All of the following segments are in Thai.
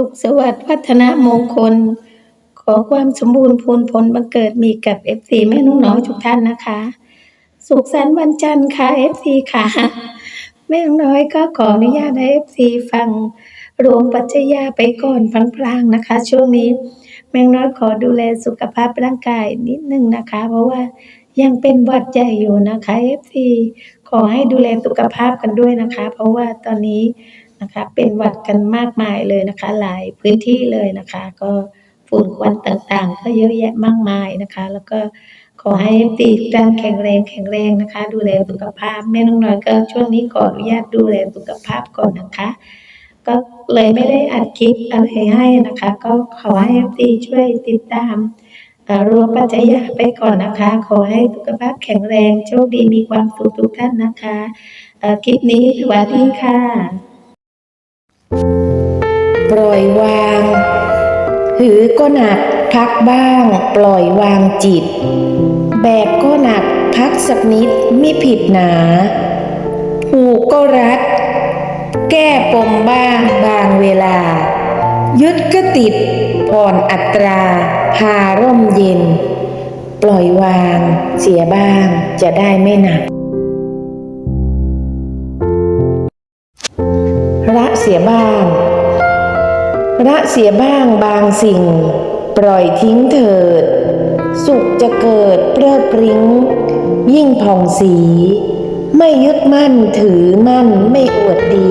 สุขสวัสดิ์พัฒนามงคล ขอความสมบูรณ์พูนผลบังเกิดมีกับเอฟซีแม่นุ่งน้อยทุกท่านนะคะ สุขสันต์วันจันทร์ค่ะเอฟซีค่ะแม่นุ่งน้อยก็ขออนุญาตให้เอฟซีฟังรวมปัจจยาไปก่อนพลางๆนะคะ ช่วงนี้แม่นุ่งน้อยขอดูแลสุขภาพร่างกายนิดนึงนะคะ เพราะว่ายังเป็นหวัดใหญ่อยู่นะคะเอฟซีขอให้ดูแลสุขภาพกันด้วยนะคะ เพราะว่าตอนนี้ นะคะเป็นหวัดกันมากมายเลยนะคะ หลายพื้นที่เลยนะคะ ก็ฝุ่นควันต่างๆ ก็เยอะแยะมากมายนะคะ แล้วก็ขอให้ตีร่างแข็งแรงแข็งแรงนะคะ ดูแลสุขภาพแม่น้องน้อยก็ช่วงนี้ขออนุญาตดูแลสุขภาพก่อนนะคะ ก็เลยไม่ได้อัดคลิปอะไรให้นะคะ ก็ขอให้ตีช่วยติดตามเอ่อรวมปัจจัยไปก่อนนะคะ ขอให้สุขภาพแข็งแรงโชคดีมีความสุขทุกท่านนะคะคลิปนี้สวัสดีค่ะ ปล่อยวาง หือก็หนักพักบ้าง ปล่อยวางจิต แบกก็หนักพักสักนิดไม่ผิดหนาผูกก็รัด แก้ปมบ้างบางเวลา ยึดก็ติด ผ่อนอัตรา พาร่มเย็น ปล่อยวาง เสียบ้างจะได้ไม่หนัก เสียบ้างละเสียบ้างบางสิ่ง ปล่อยทิ้งเถิด สุขจะเกิดเพลิดพริ้ง ยิ่งผ่องสี ไม่ยึดมั่นถือมั่นไม่อวดดี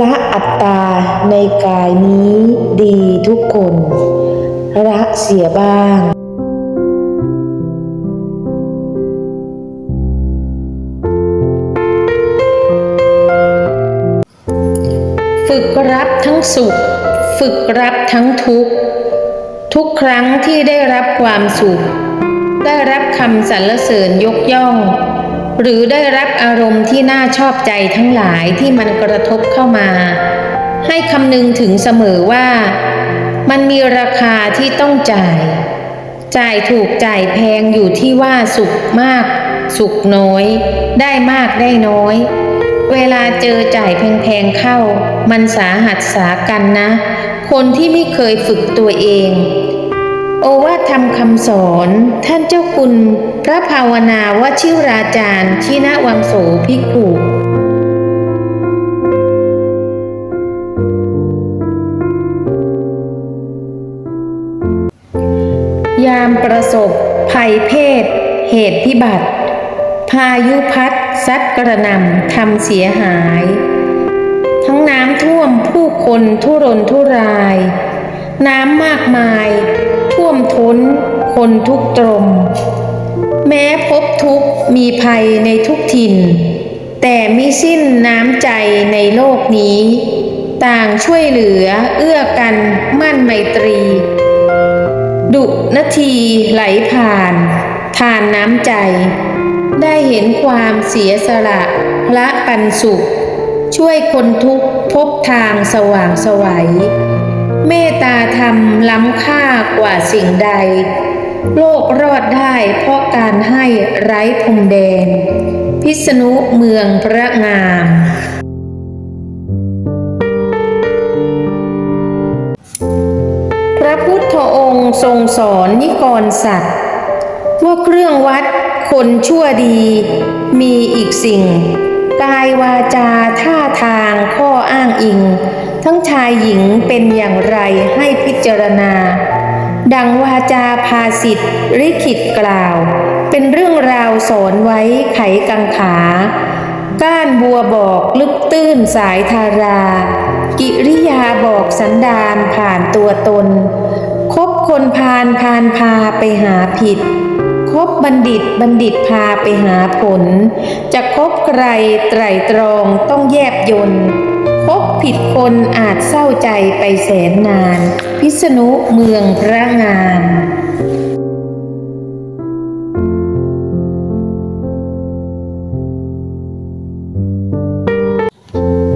ละอัตตาในกายนี้ดีทุกคนละเสียบ้าง ทั้งสุข ฝึกรับทั้งทุกข์ ทุกครั้งที่ได้รับความสุข ได้รับคำสรรเสริญยกย่อง หรือได้รับอารมณ์ที่น่าชอบใจทั้งหลายที่มันกระทบเข้ามา ให้คำนึงถึงเสมอว่า มันมีราคาที่ต้องจ่าย จ่ายถูกจ่ายแพงอยู่ที่ว่าสุขมาก สุขน้อย ได้มากได้น้อย เวลาเจอจ่ายแพงๆเข้า มันสาหัสสากันนะ คนที่ไม่เคยฝึกตัวเอง โอวาทธรรมคำสอนท่านเจ้าคุณ พระภาวนาวชิราจารย์ชินะวังโสภิกขุยามประสบภัยเพศ เหตุพิบัติ พายุพัดซัดกระหนำทำเสียหาย ทั้งน้ำท่วมผู้คนทุรนทุราย น้ำมากมาย ท่วมท้นคนทุกตรม แม้พบทุกมีภัยในทุกถิ่น แต่ไมิสิ้นน้ำใจในโลกนี้ ต่างช่วยเหลือเอื้อกันมั่นไมตรี ดุนาทีไหลผ่าน ทานน้ำใจ ได้เห็นความเสียสละพระปันสุข ช่วยคนทุกข์พบทางสว่างสวัย เมตตาธรรมล้ำค่ากว่าสิ่งใด โลกรอดได้เพราะการให้ไร้พรมแดน พิษณุเมืองพระงามพระพุทธองค์ทรงสอนนิกรสัตว์ว่าเครื่องวัด คนชั่วดี มีอีกสิ่ง กายวาจาท่าทางข้ออ้างอิง ทั้งชายหญิงเป็นอย่างไรให้พิจารณา ดังวาจาภาสิทธิริขิตกล่าว เป็นเรื่องราวสอนไว้ไขกังขา ก้านบัวบอกลึกตื้นสายทารา กิริยาบอกสันดานผ่านตัวตน คบคนพาลพาลพาไปหาผิด คบบัณฑิตบัณฑิตพาไปหาผล จะคบใครไตรตรองต้องแยบยนต์คบผิดคนอาจเศร้าใจไปแสนนาน พิษณุเมืองพระงาม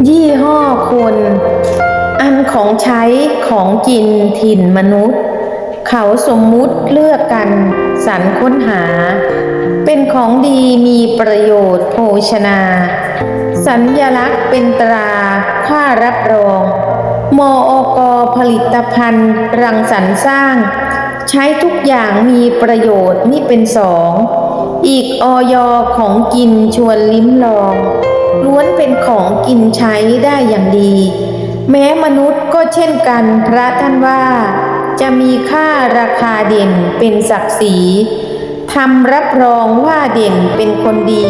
ยี่ห้อคน อันของใช้ของกินถิ่นมนุษย์ เขาสมมุติเลือกกันสรรค้นหา เป็นของดีมีประโยชน์โภชนา สัญญลักษณ์เป็นตราค่ารับรอง มอกผลิตภัณฑ์ รังสรรค์สร้าง ใช้ทุกอย่างมีประโยชน์นี่เป็นสอง อีกออยของกินชวนลิ้มลอง ล้วนเป็นของกินใช้ได้อย่างดี แม้มนุษย์ก็เช่นกันพระท่านว่า จะมีค่าราคาเด่นเป็นศักดิ์ศรีทำรับรองว่าเด่นเป็นคนดี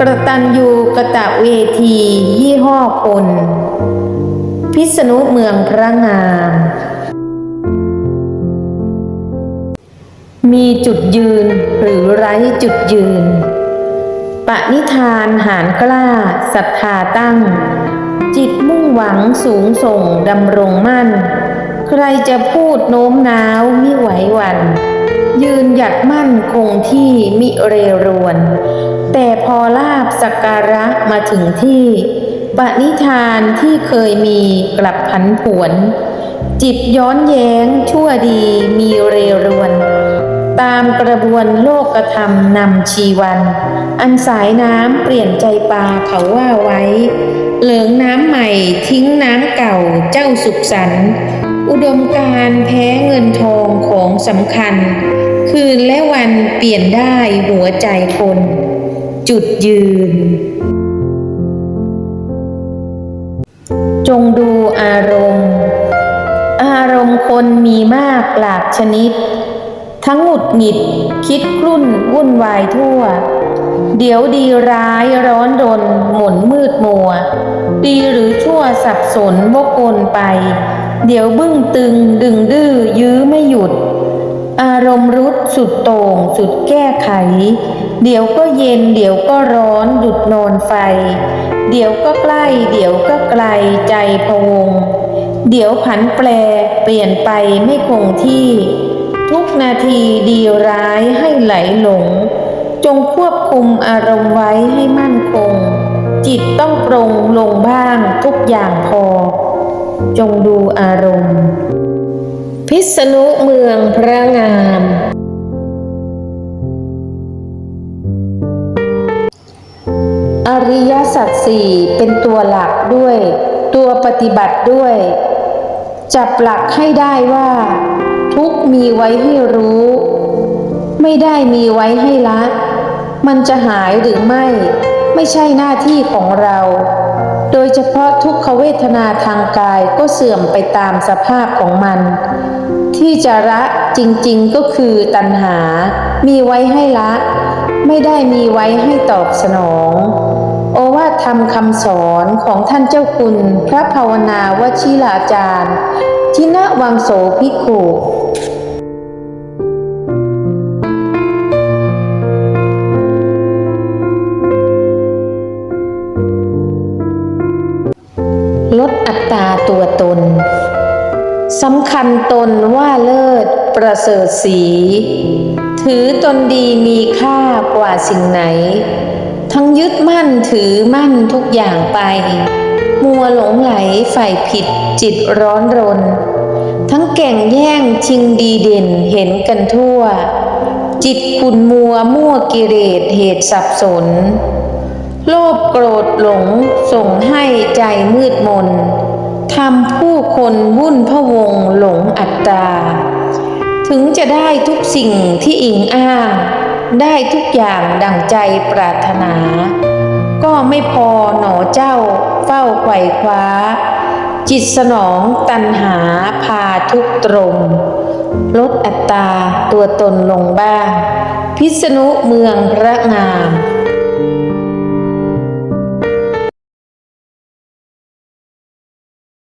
กระตันยูกระตะเวที ยี่ห้อคน พิษณุเมืองพระงาม มีจุดยืนหรือไร้จุดยืน ปณิธานหารกล้าศรัทธาตั้ง จิตมุ่งหวังสูงส่งดำรงมั่น ใครจะพูดโน้มน้าวมิไหววัน ยืนหยัดมั่นคงที่มิเรรวน แต่พอลาบสักการะมาถึงที่ ปณิธานที่เคยมีกลับผันผวน จิตย้อนแย้งชั่วดีมีเรรวน ตามกระบวนโลกธรรมนำชีวัน อันสายน้ำเปลี่ยนใจปลาเขาว่าไว้ เหลืองน้ำใหม่ทิ้งน้ำเก่าเจ้าสุขสันต์ อุดมการแพ้เงินทองของสำคัญ คืนและวันเปลี่ยนได้หัวใจคน จุดยืน จงดูอารมณ์ อารมณ์คนมีมากหลากชนิด ทั้งหงุดหงิดคิดครุ่นวุ่นวายทั่ว เดี๋ยวดีร้ายร้อนรนหมุนมืดมัว ดีหรือชั่วสับสนวกวนไป เดี๋ยวบึ้งตึงดึงดื้อยื้อไม่หยุด อารมณ์รุดสุดโต่งสุดแก้ไข เดี๋ยวก็เย็นเดี๋ยวก็ร้อนดุดนอนไฟ เดี๋ยวก็ใกล้ เดี๋ยวก็ไกลใจพวง เดี๋ยวผันแปรเปลี่ยนไปไม่คงที่ ทุกนาทีดีร้ายให้ไหลหลง จงควบคุมอารมณ์ไว้ให้มั่นคง จิตต้องปรงลงบ้างทุกอย่างพอ จงดูอารมณ์ พิษณุเมืองพระงาม อริยสัจสี่เป็นตัวหลักด้วย ตัวปฏิบัติด้วย จับหลักให้ได้ว่า ทุกมีไว้ให้รู้ ไม่ได้มีไว้ให้ละ มันจะหายหรือไม่ ไม่ใช่หน้าที่ของเรา โดยเฉพาะทุกขเวทนาทางกายก็เสื่อมไปตามสภาพของมัน ที่จะละจริงๆก็คือตัณหา มีไว้ให้ละ ไม่ได้มีไว้ให้ตอบสนอง โอวาทธรรมคำสอนของท่านเจ้าคุณ พระภาวนาวชิราจารย์ทินวังโสภิกขุ ตาตัวตนสำคัญตนว่าเลิศประเสริฐสี ถือตนดีมีค่ากว่าสิ่งไหน ทั้งยึดมั่นถือมั่นทุกอย่างไป มัวหลงไหลฝ่ายผิดจิตร้อนรน ทั้งแก่งแย่งชิงดีเด่นเห็นกันทั่ว จิตขุนมัวมั่วกิเลสเหตุสับสน โลภโกรธหลงส่งให้ใจมืดมน ทำผู้คนวุ่นพะวงหลงอัตตา ถึงจะได้ทุกสิ่งที่อิงอ้าง ได้ทุกอย่างดั่งใจปรารถนา ก็ไม่พอหนอเจ้าเฝ้าไขว่คว้า จิตสนองตันหาพาทุกตรม ลดอัตตาตัวตนลงบ้าง พิษณุเมืองพระงาม